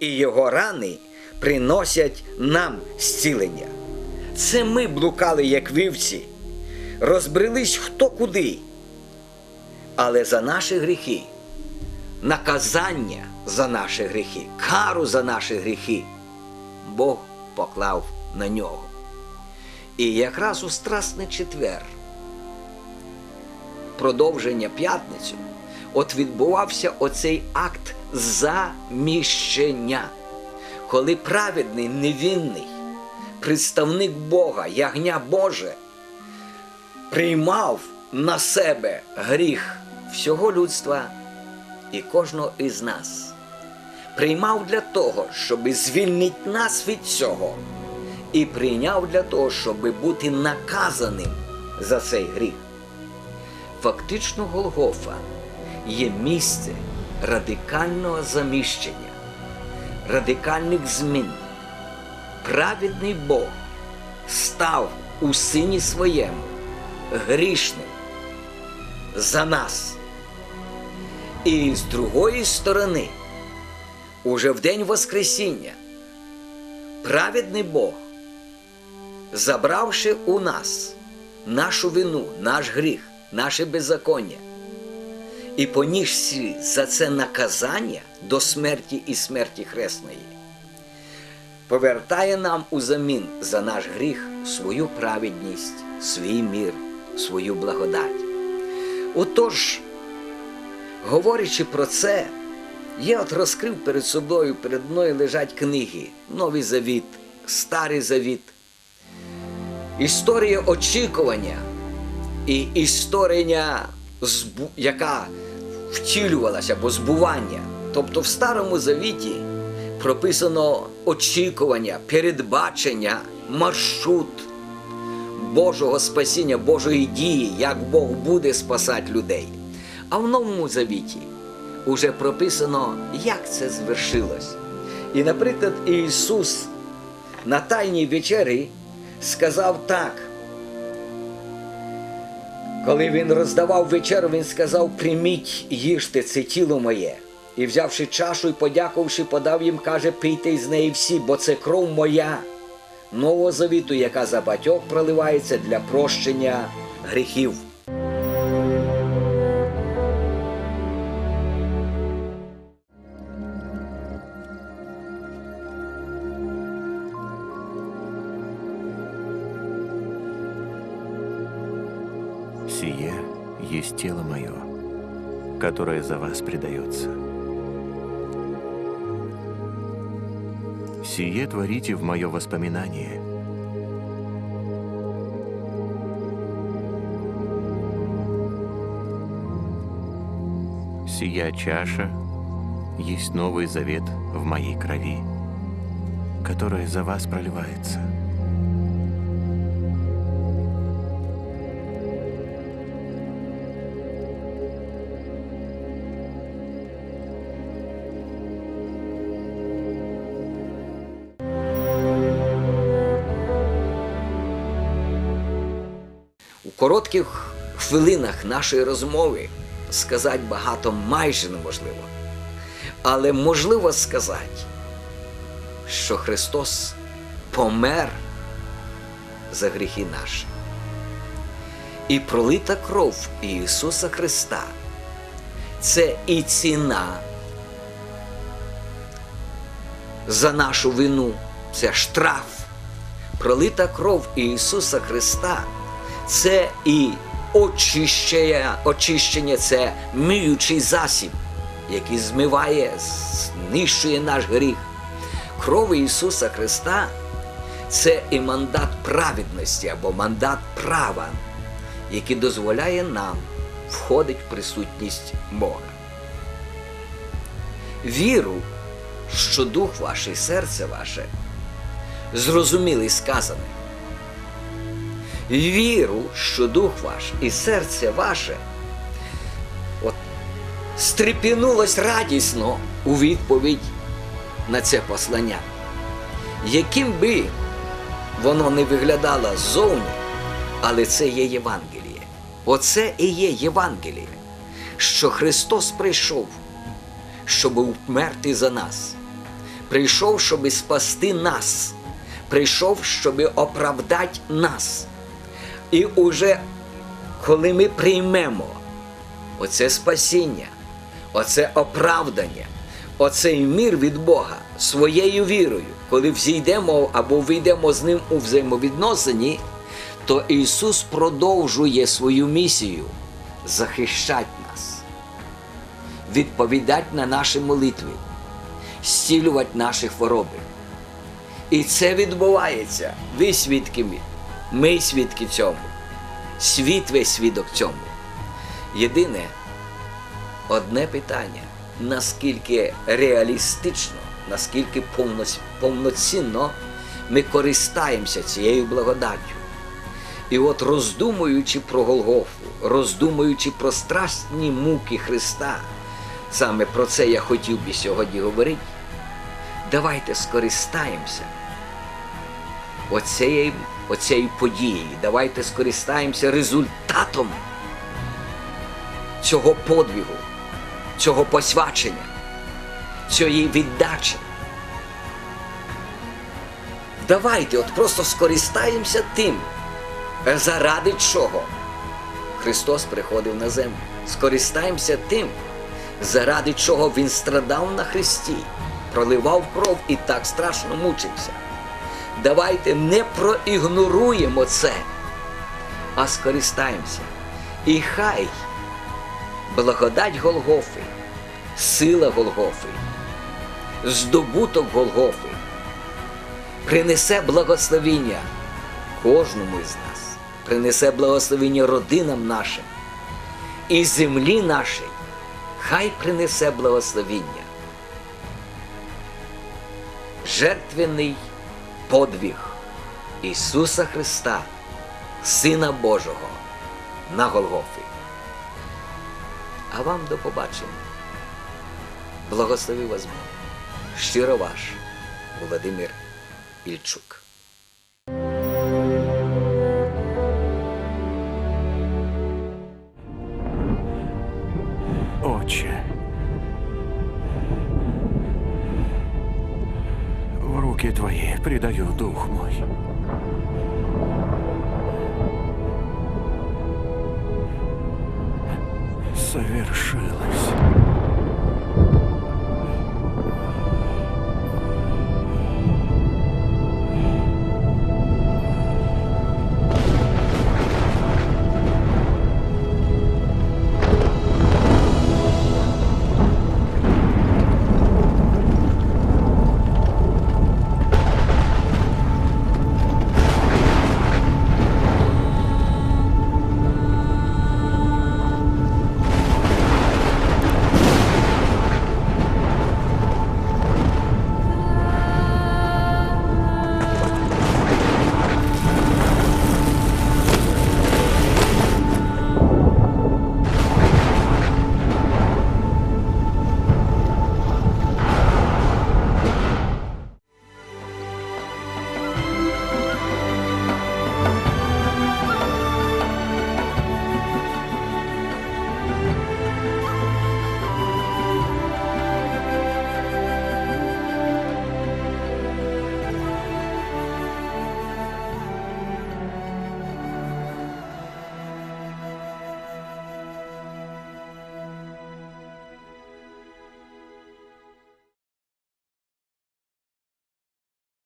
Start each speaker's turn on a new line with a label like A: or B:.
A: і його рани приносять нам зцілення. Це ми блукали, як вівці, розбрелись хто куди. Але за наші гріхи, наказання за наші гріхи, кару за наші гріхи Бог поклав на нього. І якраз у Страсний четвер, продовження п'ятницю, от відбувався оцей акт заміщення, коли праведний, невинний, представник Бога, ягня Боже, приймав на себе гріх всього людства і кожного із нас. Приймав для того, щоб звільнити нас від цього, і прийняв для того, щоб бути наказаним за цей гріх. Фактично, Голгофа є місце радикального заміщення, радикальних змін. Праведний Бог став у сині своєму грішним за нас. І з другої сторони, уже в день Воскресіння, праведний Бог, забравши у нас нашу вину, наш гріх, наше беззаконня, і понісши за це наказання до смерті і смерті хресної, повертає нам узамін за наш гріх свою праведність, свій мір, свою благодать. Отож, говорячи про це, я от розкрив перед собою, перед мною лежать книги, Новий Завіт, Старий Завіт, історія очікування і історія, яка втілювалася або збування. Тобто в Старому Завіті прописано очікування, передбачення, маршрут Божого спасіння, Божої дії, як Бог буде спасати людей. А в Новому Завіті уже прописано, як це звершилось. І, наприклад, Ісус на Тайній вечері сказав так. Коли він роздавав вечеру, він сказав: прийміть, їжте це тіло моє. І взявши чашу і подякувавши, подав їм, каже, пийте із неї всі, бо це кров моя, нового завіту, яка за батьок проливається для прощення гріхів.
B: Сие есть тело мое, которое за вас предается. Сие творите в мое воспоминание. Сия чаша есть новый завет в моей крови, которая за вас проливается.
A: Коротких хвилинах нашої розмови сказати багато майже неможливо. Але можливо сказати, що Христос помер за гріхи наші. І пролита кров Ісуса Христа це і ціна за нашу вину, це штраф. Пролита кров Ісуса Христа це і очищення, очищення це миючий засіб, який змиває, знищує наш гріх. Кров Ісуса Христа це і мандат праведності або мандат права, який дозволяє нам входити в присутність Бога. Віру, що дух ваш і серце ваше зрозуміли сказане. Віру, що дух ваш і серце ваше от, стрепенулось радісно у відповідь на це послання. Яким би воно не виглядало ззовні, але це є Євангеліє. Оце і є Євангеліє, що Христос прийшов, щоб вмерти за нас, прийшов, щоб спасти нас, прийшов, щоб оправдати нас. І уже коли ми приймемо оце спасіння, оце оправдання, оцей мір від Бога своєю вірою, коли взійдемо або вийдемо з ним у взаємовідносині, то Ісус продовжує свою місію захищати нас, відповідати на наші молитви, зцілювати наші хвороби. І це відбувається. Ви свідки, ми, ми свідки цьому. Світ весь свідок цьому. Єдине, одне питання, наскільки реалістично, наскільки повноц- повноцінно ми користаємося цією благодаттю. І от роздумуючи про Голгофу, роздумуючи про страшні муки Христа, саме про це я хотів би сьогодні говорити, давайте скористаємося оцією, оцією подією, давайте скористаємося результатом цього подвігу, цього посвячення, цієї віддачі. Давайте от просто скористаємося тим, заради чого Христос приходив на землю. Скористаємося тим, заради чого Він страдав на Христі, проливав кров і так страшно мучився. Давайте не проігноруємо це, а скористаємося. І хай благодать Голгофи, сила Голгофи, здобуток Голгофи принесе благословіння кожному із нас, принесе благословіння родинам нашим і землі нашій, хай принесе благословіння. Жертвений подвиг Ісуса Христа, Сина Божого, на Голгофі. А вам до побачення. Благослови вас Бог. Щиро ваш Володимир Ільчук.
B: Руки Твои предаю дух мой. Совершилось.